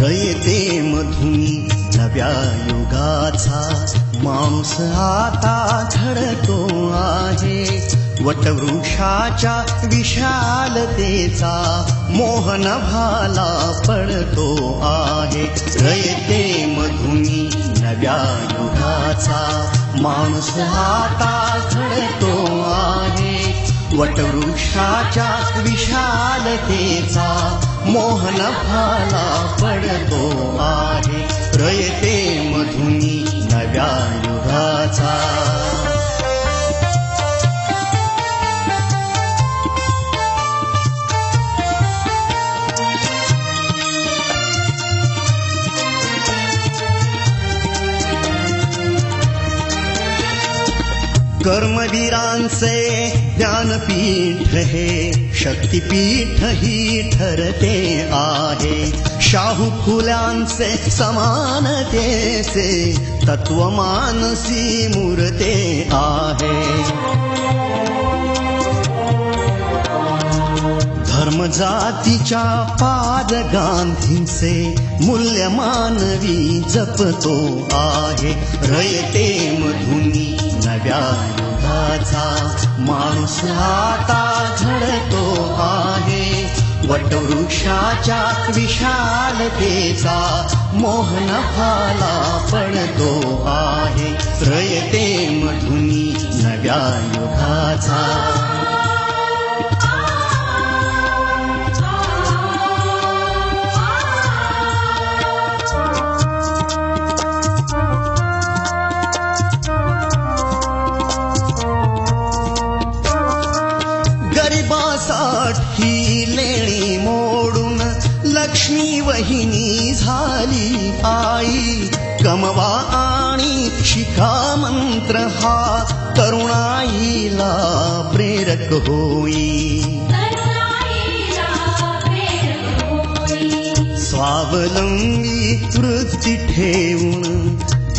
रयते मधुनी नव्या आता घडतो आहे. वटवृक्षाच्या विशालतेचा मोहन भाला पडतो आहे. रयते मधुनी नव्या युगाचा माणूस आता आहे वटवृक्षाच्या विशालतेचा मोहन भाला पडतो आहे रयते मधुनी नव्या युगाचा कर्मवीरांचे ज्ञानपीठ हे शक्तिपीठ ही ठरते आहे। शाहू फुल्यांचे समानतेचे तत्वमानसी मूर्ते आहे जातीच्या पाद गांधींचे मूल्य मानवी जपतो आहे. रयते मधुनी नव्या युगाचा माणूस आता घडतो आहे. वटवृक्षाच्या विशालतेचा मोहन भाला पडतो आहे. रयते मधुनी नव्या युगाचा लक्ष्मी वहिनी झाली आई कमवा आणि शिका मंत्र हा तरुणाईला प्रेरक होई। स्वावलंबी वृत्ती ठेवून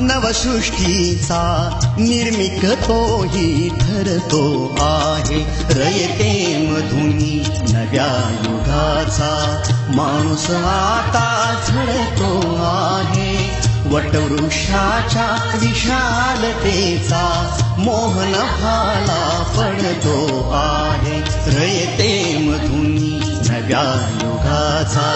नवसृष्टीचा निर्मिक तोही ठरतो आहे रयते मधुनी नव्या युगाचा। माणूस आता झडतो आहे वटवृक्षाच्या विशालतेचा मोहन भाला पडतो आहे रयते मधुनी नव्या युगाचा